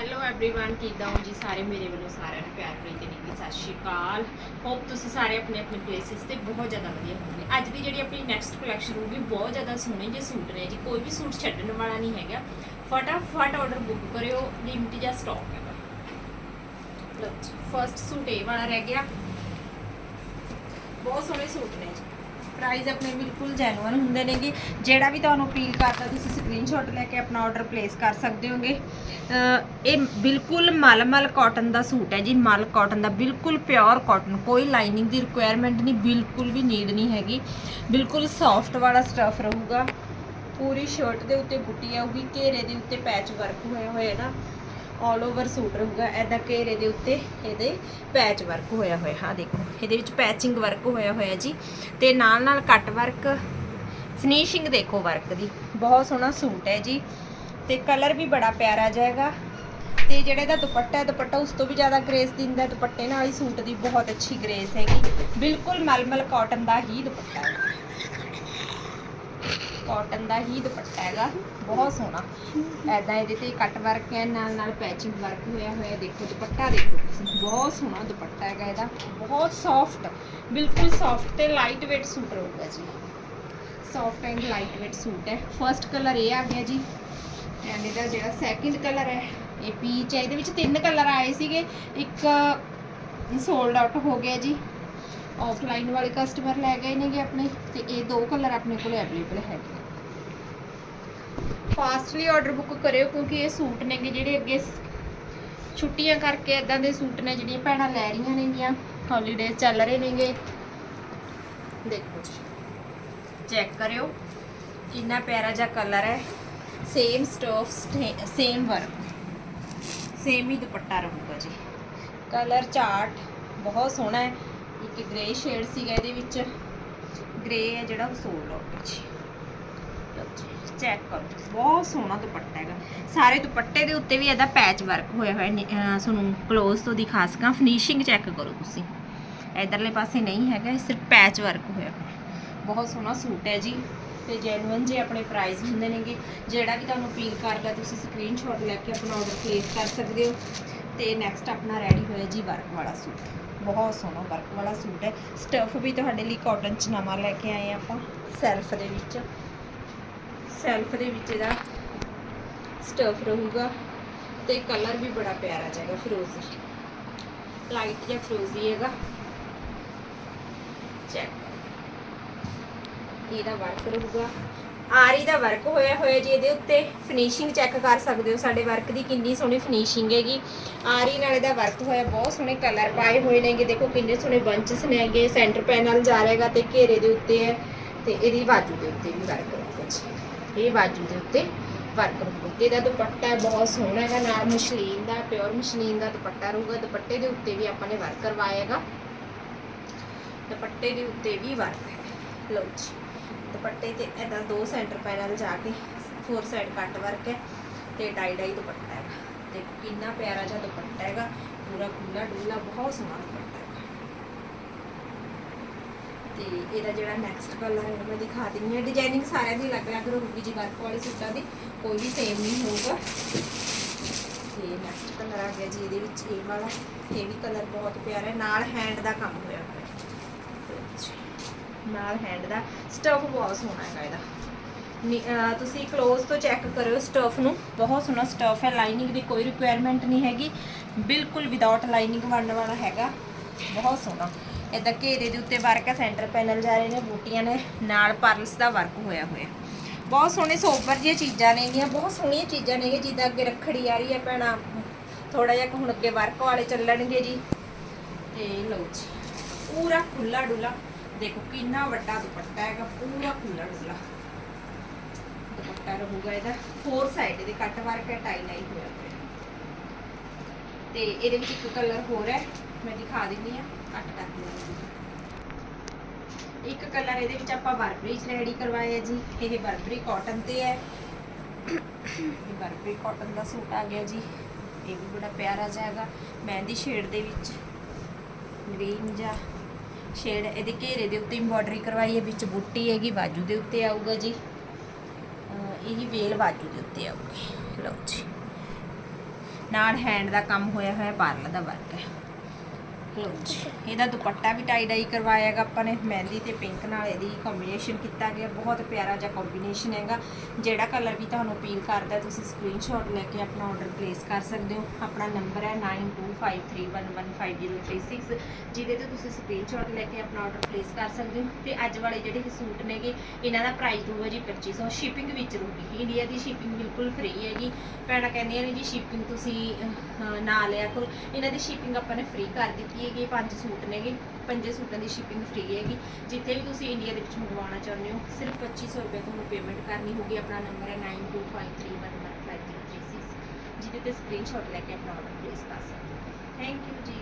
Hello everyone ਕਿਦਾਂ ਹੋ ਜੀ ਸਾਰੇ ਮੇਰੇ ਵੱਲੋਂ ਸਾਰਿਆਂ ਨੂੰ ਪਿਆਰ ਭਰੀ ਤੇ ਨਿੱਘੀ ਸਤਿ ਸ਼੍ਰੀ ਅਕਾਲ ਹੋਪ ਤੁਸੀਂ ਸਾਰੇ ਆਪਣੇ ਆਪਣੇ ਪਲੇਸਿਸ ਤੇ ਬਹੁਤ ਜ਼ਿਆਦਾ ਵਧੀਆ ਹੋਵੋਗੇ ਅੱਜ ਦੀ ਜਿਹੜੀ ਆਪਣੀ ਨੈਕਸਟ ਕਲੈਕਸ਼ਨ ਹੋਊਗੀ ਬਹੁਤ ਜ਼ਿਆਦਾ ਸੋਹਣੇ ਜਿਹੇ ਸੂਟ ਨੇ ਜੀ ਕੋਈ ਵੀ ਸੂਟ ਛੱਡਣ ਵਾਲਾ ਨਹੀਂ ਹੈਗਾ ਫਟਾਫਟ ਆਰਡਰ ਬੁੱਕ ਕਰਿਓ ਲਿਮਿਟ ਜਾਂ ਸਟਾਕ ਹੈਗਾ ਲਓ ਜੀ ਫਰਸਟ ਸੂਟ ਇਹ ਵਾਲਾ ਰਹਿ ਗਿਆ ਬਹੁਤ ਸੋਹਣੇ ਸੂਟ ਨੇ ਜੀ ਪ੍ਰਾਈਸ ਆਪਣੇ ਬਿਲਕੁਲ ਜੈਨੂਅਨ ਹੁੰਦੇ ਨੇਗੇ। ਜਿਹੜਾ ਵੀ ਤੁਹਾਨੂੰ ਅਪੀਲ ਕਰਦਾ, ਤੁਸੀਂ ਸਕਰੀਨਸ਼ਾਟ ਲੈ ਕੇ ਆਪਣਾ ਆਰਡਰ ਪਲੇਸ ਕਰ ਸਕਦੇ ਹੋਗੇ। ਇਹ ਬਿਲਕੁਲ ਮਲਮਲ ਕਾਟਨ ਦਾ ਸੂਟ ਹੈ ਜੀ। ਮਲ ਕਾਟਨ ਦਾ ਬਿਲਕੁਲ ਪਿਓਰ ਕਾਟਨ ਕੋਈ ਲਾਈਨਿੰਗ ਦੀ ਰਿਕੁਆਇਰਮੈਂਟ ਨਹੀਂ, ਬਿਲਕੁਲ ਵੀ ਨੀਡ ਨਹੀਂ ਹੈਗੀ। ਬਿਲਕੁਲ ਸੌਫਟ ਵਾਲਾ ਸਟਫ ਰਹੂਗਾ। ਪੂਰੀ ਸ਼ਰਟ ਦੇ ਉੱਤੇ ਬੁੱਟੀ ਆਊਗੀ, ਘੇਰੇ ਦੇ ਉੱਤੇ ਪੈਚ ਵਰਕ ਹੋਇਆ ਹੋਇਆ ਨਾ ਆਲ ਓਵਰ ਸੂਟ ਰਹੂਗਾ। ਐਦਾਂ ਘੇਰੇ ਦੇ ਉੱਤੇ ਇਹਦੇ ਪੈਚ ਵਰਕ ਹੋਇਆ ਹੋਇਆ। ਹਾਂ ਦੇਖੋ, ਇਹਦੇ ਵਿੱਚ ਪੈਚਿੰਗ ਵਰਕ ਹੋਇਆ ਹੋਇਆ ਜੀ। ਤੇ ਨਾਲ ਨਾਲ ਕੱਟ ਵਰਕ ਫਿਨਿਸ਼ਿੰਗ ਦੇਖੋ ਵਰਕ ਦੀ। ਬਹੁਤ ਸੋਹਣਾ ਸੂਟ ਹੈ ਜੀ। ਤੇ ਕਲਰ ਵੀ ਬੜਾ ਪਿਆਰਾ ਜਾਏਗਾ। ਤੇ ਜਿਹੜੇ ਦਾ ਦੁਪੱਟਾ ਹੈ, ਦੁਪੱਟਾ ਉਸ ਤੋਂ ਵੀ ਜ਼ਿਆਦਾ ਗ੍ਰੇਸ ਦਿੰਦਾ ਦੁਪੱਟੇ ਨਾਲ ਹੀ ਸੂਟ ਦੀ ਬਹੁਤ ਅੱਛੀ ਗ੍ਰੇਸ ਹੈਗੀ। ਬਿਲਕੁਲ ਮਲਮਲ ਕਾਟਨ ਦਾ ਹੀ ਦੁਪੱਟਾ ਹੈ। ਕਾਟਨ ਦਾ ਹੀ ਦੁਪੱਟਾ ਹੈਗਾ। ਬਹੁਤ ਸੋਹਣਾ। ਐਦਾਂ ਇਹਦੇ ਤੇ ਕੱਟ ਵਰਕ ਹੈ, ਨਾਲ ਨਾਲ ਪੈਚਿੰਗ ਵਰਕ ਹੋਇਆ ਹੋਇਆ। ਦੇਖੋ ਦੁਪੱਟਾ, ਦੇਖੋ ਬਹੁਤ ਸੋਹਣਾ ਦੁਪੱਟਾ ਹੈਗਾ ਇਹਦਾ। ਬਹੁਤ ਸੌਫਟ ਬਿਲਕੁਲ ਸੌਫਟ ਤੇ ਲਾਈਟ weight ਸੂਟ ਰਹੂਗਾ ਜੀ। Soft and light weight suit ਹੈ। ਫਰਸਟ ਕਲਰ ਇਹ ਆ ਗਿਆ ਜੀ। ਐਂਡ ਇਹਦਾ ਜਿਹੜਾ ਸੈਕਿੰਡ ਕਲਰ ਹੈ, ਇਹ ਪੀਚ ਹੈ। ਇਹਦੇ ਵਿੱਚ ਤਿੰਨ ਕਲਰ ਆਏ ਸੀਗੇ। ਇੱਕ ਸੋਲਡ ਆਊਟ ਹੋ ਗਿਆ ਜੀ। ਆਫਲਾਈਨ ਵਾਲੇ ਕਸਟਮਰ ਲੈ ਗਏ ਨੇਗੇ ਆਪਣੇ ਤੇ ਇਹ ਦੋ ਕਲਰ ਆਪਣੇ ਕੋਲ ਅਵੇਲੇਬਲ ਹੈਗੇ। ਫਾਸਟਲੀ ਆਰਡਰ ਬੁੱਕ ਕਰਿਓ ਕਿਉਂਕਿ ਇਹ ਸੂਟ ਨੇਗੇ ਜਿਹੜੇ ਅੱਗੇ ਛੁੱਟੀਆਂ ਕਰਕੇ ਇਦਾਂ ਦੇ ਸੂਟ ਨੇ ਜਿਹੜੀਆਂ ਭੈਣਾਂ ਲੈ ਰਹੀਆਂ ਨੇਗੀਆਂ ਹੌਲੀਡੇਜ਼ ਚੱਲ ਰਹੇ ਨੇਗੇ। ਦੇਖੋ ਚੈੱਕ ਕਰਿਓ ਕਿੰਨਾ ਪਿਆਰਾ ਜਿਹਾ ਕਲਰ ਹੈ same stuff same work same ਹੀ ਦੁਪੱਟਾ ਰਹੂਗਾ ਜੀ। ਕਲਰ ਚਾਰਟ ਬਹੁਤ ਸੋਹਣਾ ਹੈ। ਇੱਕ ਗ੍ਰੇ ਸ਼ੇਡ ਸੀਗਾ ਇਹਦੇ ਵਿੱਚ। ਗ੍ਰੇ ਹੈ ਜਿਹੜਾ ਉਹ ਸੋਲਡ ਆਊਟ ਜੀ ਚੈੱਕ ਕਰੋ ਬਹੁਤ ਸੋਹਣਾ ਦੁਪੱਟਾ ਹੈਗਾ। ਸਾਰੇ ਦੁਪੱਟੇ ਦੇ ਉੱਤੇ ਵੀ ਇਹਦਾ ਪੈਚ ਵਰਕ ਹੋਇਆ ਹੋਇਆ ਨੇ- ਤੁਹਾਨੂੰ ক্লোਜ਼ ਤੋਂ ਦਿਖਾ ਸਕਾਂ। ਫਿਨਿਸ਼ਿੰਗ ਚੈੱਕ ਕਰੋ ਤੁਸੀਂ। ਇਧਰਲੇ ਪਾਸੇ ਨਹੀਂ ਹੈਗਾ ਸਿਰਫ ਪੈਚ ਵਰਕ ਹੋਇਆ ਹੋਇਆ। ਬਹੁਤ ਸੋਹਣਾ ਸੂਟ ਹੈ ਜੀ। ਤੇ ਜੈਨੂਇਨ ਜੇ ਆਪਣੇ ਪ੍ਰਾਈਸ ਹੁੰਦੇ ਨੇਗੇ, ਜਿਹੜਾ ਵੀ ਤੁਹਾਨੂੰ ਅਪੀਲ ਕਰਦਾ, ਤੁਸੀਂ ਸਕਰੀਨਸ਼ਾਟ ਲੈ ਕੇ ਆਪਣਾ ਆਰਡਰ ਪਲੇਸ ਕਰ ਸਕਦੇ ਹੋ। ਤੇ ਨੈਕਸਟ ਆਪਣਾ ਰੈਡੀ ਹੋਇਆ ਜੀ ਵਰਕ ਵਾਲਾ ਸੂਟ। ਬਹੁਤ ਸੋਹਣਾ ਵਰਕ ਵਾਲਾ ਸੂਟ ਹੈ। ਸਟਫ ਵੀ ਤੁਹਾਡੇ ਲਈ ਕਾਟਨ ਚ ਨਵਾਂ ਲੈ ਕੇ ਆਏ ਹਾਂ ਆਪਾਂ। ਸੈਲਫ ਦੇ ਵਿੱਚ। ਸੈਲਫ ਦੇ ਵਿੱਚ ਇਹਦਾ ਸਟਫ ਰਹੂਗਾ ਤੇ ਕਲਰ ਵੀ ਬੜਾ ਪਿਆਰਾ ਜਾਏਗਾ ਫਿਰੋਜ਼ੀ ਲਾਈਟ ਜਿਹਾ ਫਿਰੋਜ਼ੀ ਹੈਗਾ। ਚੈੱਕ ਇਹਦਾ ਵਰਕ ਰਹੂਗਾ? ਆਰੀ ਦਾ ਵਰਕ ਹੋਇਆ ਹੋਇਆ ਜੀ ਇਹਦੇ ਉੱਤੇ। ਫਿਨਿਸ਼ਿੰਗ ਚੈੱਕ ਕਰ ਸਕਦੇ ਹੋ ਸਾਡੇ ਵਰਕ ਦੀ, ਕਿੰਨੀ ਸੋਹਣੀ ਫਿਨਿਸ਼ਿੰਗ ਹੈਗੀ। ਆਰੀ ਨਾਲ ਇਹਦਾ ਵਰਕ ਹੋਇਆ, ਬਹੁਤ ਸੋਹਣੇ ਕਲਰ ਪਾਏ ਹੋਏ ਨੇਗੇ। ਦੇਖੋ ਕਿੰਨੇ ਸੋਹਣੇ ਬੰਚਸ ਨੇਗੇ ਸੈਂਟਰ ਪੈਨਲ ਜਾ ਰਹੇਗਾ ਤੇ ਘੇਰੇ ਦੇ ਉੱਤੇ ਹੈ। ਤੇ ਇਹਦੀ ਬਾਜੂ ਦੇ ਉੱਤੇ ਵੀ ਵਰਕ ਰਹੂਗਾ ਜੀ। ਇਹ ਬਾਜੂ ਦੇ ਉੱਤੇ ਵਰਕ ਰਹੂਗਾ। ਤੇ ਇਹਦਾ ਦੁਪੱਟਾ ਬਹੁਤ ਸੋਹਣਾ ਹੈਗਾ, ਨਾਲ ਮਸ਼ਲੀਨ ਦਾ ਪਿਓਰ ਮਸ਼ਲੀਨ ਦਾ ਦੁਪੱਟਾ ਰਹੂਗਾ। ਦੁਪੱਟੇ ਦੇ ਉੱਤੇ ਵੀ ਆਪਾਂ ਨੇ ਵਰਕ ਕਰਵਾਇਆ ਹੈਗਾ। ਦੁਪੱਟੇ ਦੇ ਉੱਤੇ ਵੀ ਵਰਕ ਹੈ ਲਓ ਜੀ। ਦੁਪੱਟੇ ਤੇ ਇਹਦਾ ਦੋ ਸੈਂਟਰ ਪੈਨਲ ਜਾ ਕੇ ਫੋਰ ਸਾਈਡ ਕੱਟ ਵਰਕ ਹੈ ਤੇ ਡਾਈ ਡਾਈ ਦੁਪੱਟਾ ਹੈਗਾ। ਦੇਖੋ ਕਿੰਨਾ ਪਿਆਰਾ ਜਿਹਾ ਦੁਪੱਟਾ ਹੈਗਾ, ਪੂਰਾ ਖੁੱਲਾ ਡੁੱਲਾ ਬਹੁਤ ਸੋਹਣਾ ਦੁਪੱਟਾ ਹੈਗਾ। ਤੇ ਇਹਦਾ ਜਿਹੜਾ ਨੈਕਸਟ ਕਲਰ ਹੈ, ਮੈਂ ਦਿਖਾ ਦਿੰਦੀ ਹਾਂ। ਡਿਜ਼ਾਈਨਿੰਗ ਸਾਰਿਆਂ ਦੀ ਅਲੱਗ-ਅਲੱਗ ਰਹੂਗੀ, ਜੀ ਵਰਕ ਵਾਲੇ ਸੂਟਾਂ ਦੀ, ਕੋਈ ਵੀ ਸੇਮ ਨਹੀਂ ਹੋਊਗਾ। ਤੇ ਨੈਕਸਟ ਕਲਰ ਆ ਗਿਆ ਜੀ, ਇਹਦੇ ਵਿੱਚ ਇਹ ਵਾਲਾ। ਇਹ ਵੀ ਕਲਰ ਬਹੁਤ ਪਿਆਰਾ ਹੈ, ਨਾਲ ਹੈਂਡ ਦਾ ਕੰਮ ਹੋਇਆ ਹੋਇਆ ਨਾਲ ਹੈਂਡ ਦਾ ਸਟਫ ਬਹੁਤ ਸੋਹਣਾ ਹੈਗਾ ਇਹਦਾ। ਨੀ- ਤੁਸੀਂ ক্লোਜ਼ ਤੋਂ ਚੈੱਕ ਕਰਿਓ ਸਟਫ ਨੂੰ। ਬਹੁਤ ਸੋਹਣਾ ਸਟਫ ਹੈ ਲਾਈਨਿੰਗ ਦੀ ਕੋਈ ਰਿਕੁਆਇਰਮੈਂਟ ਨਹੀਂ ਹੈਗੀ। ਬਿਲਕੁਲ ਵਿਦਆਊਟ ਲਾਈਨਿੰਗ ਬਣਨ ਵਾਲਾ ਹੈਗਾ। ਬਹੁਤ ਸੋਹਣਾ। ਇਹਦਾ ਘੇਰੇ ਦੇ ਉੱਤੇ ਵਰਕ ਹੈ ਸੈਂਟਰ ਪੈਨਲ ਜਾ ਰਹੇ ਨੇ, ਬੂਟੀਆਂ ਨੇ, ਨਾਲ ਪਰਲਸ ਦਾ ਵਰਕ ਹੋਇਆ ਹੋਇਆ। ਬਹੁਤ ਸੋਹਣੇ ਸੋਬਰ ਜਿਹੀਆਂ ਚੀਜ਼ਾਂ ਨੇਗੀਆਂ ਬਹੁਤ ਸੋਹਣੀਆਂ ਚੀਜ਼ਾਂ ਨੇਗੇ ਜਿੱਦਾਂ ਅੱਗੇ ਰੱਖੜੀ ਆ ਰਹੀ ਹੈ ਭੈਣਾ। ਥੋੜਾ ਜਿਹਾ ਹੁਣ ਅੱਗੇ ਵਰਕ ਵਾਲੇ ਚੱਲਣਗੇ ਜੀ। ਤੇ ਲਓ ਜੀ, ਪੂਰਾ ਖੁੱਲਾ ਡੁੱਲਾ ਦੇਖੋ ਕਿੰਨਾ ਵੱਡਾ ਦੁਪੱਟਾ ਹੈਗਾ, ਪੂਰਾ ਖੁੱਲਾ ਡੁੱਲਾ ਦੁਪੱਟਾ ਰਹੂਗਾ ਇਹਦਾ। ਫੋਰ ਸਾਈਡ ਦੇ ਕੱਟ ਵਰਕ ਹੈ ਟਾਈ ਲਾਈ ਹੋਇਆ ਹੋਇਆ। ਤੇ ਇਹਦੇ ਵਿੱਚ ਇੱਕ ਕਲਰ ਹੋਰ ਹੈ, ਮੈਂ ਦਿਖਾ ਦਿੰਦੀ ਆ ਕੱਟ ਕਰ ਦਿੰਦੀ ਇੱਕ ਕਲਰ ਇਹਦੇ ਵਿੱਚ ਆਪਾਂ ਬਰਬਰੀ ਚ ਰੈਡੀ ਕਰਵਾਇਆ ਜੀ। ਇਹ ਬਰਬਰੀ ਕਾਟਨ ਤੇ ਹੈ। ਇਹ ਬਰਬਰੀ ਕਾਟਨ ਦਾ ਸੂਟ ਆ ਗਿਆ ਜੀ। ਇਹ ਵੀ ਬੜਾ ਪਿਆਰਾ ਜਾਏਗਾ ਮਹਿੰਦੀ ਸ਼ੇਡ ਦੇ ਵਿੱਚ। ਗ੍ਰੀਨ ਜਾਂ ਸ਼ੇਡ ਇਹਦੇ ਘੇਰੇ ਦੇ ਉੱਤੇ ਐਮਬੋਡਰੀ ਕਰਵਾਈ ਹੈ, ਵਿੱਚ ਬੁੱਟੀ ਹੈਗੀ, ਬਾਜੂ ਦੇ ਉੱਤੇ ਆਊਗਾ ਜੀ। ਅਹ ਇਹੀ ਵੇਲ ਬਾਜੂ ਦੇ ਉੱਤੇ ਆਊਗੀ। ਲਓ ਜੀ। ਨਾਲ ਹੈਂਡ ਦਾ ਕੰਮ ਹੋਇਆ ਹੋਇਆ ਪਾਰਲਰ ਦਾ ਵਰਕ ਹੈ। ਲਓ ਜੀ ਇਹਦਾ ਦੁਪੱਟਾ ਵੀ ਟਾਈ ਡਾਈ ਕਰਵਾਇਆ ਹੈਗਾ ਆਪਾਂ ਨੇ, ਮਹਿੰਦੀ ਤੇ ਪਿੰਕ ਨਾਲ ਇਹਦੀ ਕੰਬੀਨੇਸ਼ਨ ਕੀਤਾ ਗਿਆ, ਬਹੁਤ ਪਿਆਰਾ ਜਿਹਾ ਕੰਬੀਨੇਸ਼ਨ ਹੈਗਾ, ਜਿਹੜਾ ਕਲਰ ਵੀ ਤੁਹਾਨੂੰ ਅਪੀਲ ਕਰਦਾ, ਤੁਸੀਂ ਸਕਰੀਨਸ਼ਾਟ ਲੈ ਕੇ ਆਪਣਾ ਆਰਡਰ ਪਲੇਸ ਕਰ ਸਕਦੇ ਹੋ। ਆਪਣਾ ਨੰਬਰ ਹੈ 9253115036 ਜਿਹਦੇ ਤੇ ਤੁਸੀਂ ਸਕਰੀਨਸ਼ਾਟ ਲੈ ਕੇ ਆਪਣਾ ਆਰਡਰ ਪਲੇਸ ਕਰ ਸਕਦੇ ਹੋ। ਤੇ ਅੱਜ ਵਾਲੇ ਜਿਹੜੇ ਸੂਟ ਨੇਗੇ, ਇਹਨਾਂ ਦਾ ਪ੍ਰਾਈਸ ਹੋਊਗਾ ਜੀ 2500 ਸ਼ਿਪਿੰਗ ਵਿੱਚ ਰਹੂਗੀ। ਇੰਡੀਆ ਦੀ ਸ਼ਿਪਿੰਗ ਬਿਲਕੁਲ ਫ੍ਰੀ ਹੈਗੀ। ਭੈਣਾਂ ਕਹਿੰਦੀਆਂ ਨੇ ਜੀ ਸ਼ਿਪਿੰਗ ਤੁਸੀਂ ਨਾ ਲਿਆ ਕਰੋ। ਇਹਨਾਂ ਦੀ ਸ਼ਿਪਿੰਗ ਆਪਾਂ ਨੇ ਫ੍ਰੀ ਕਰ ਦਿੱਤੀ ਹੈਗੀ, ਪੰਜ ਸੂਟ ਨੇਗੇ, ਪੰਜੇ ਸੂਟਾਂ ਦੀ ਸ਼ਿਪਿੰਗ ਫ੍ਰੀ ਹੈਗੀ। ਜਿੱਥੇ ਵੀ ਤੁਸੀਂ ਇੰਡੀਆ ਦੇ ਵਿੱਚ ਮੰਗਵਾਉਣਾ ਚਾਹੁੰਦੇ ਹੋ, ਸਿਰਫ 2500 ਰੁਪਏ ਤੁਹਾਨੂੰ ਪੇਮੈਂਟ ਕਰਨੀ ਹੋਗੀ ਆਪਣਾ ਨੰਬਰ ਹੈ 9253115036 ਜਿਹਦੇ ਤੇ ਸਕਰੀਨਸ਼ਾਟ ਲੈ ਕੇ ਆਪਣਾ ਆਰਡਰ ਪਲੇਸ ਕਰ ਸਕਦੇ ਹੋ। ਥੈਂਕ ਯੂ ਜੀ।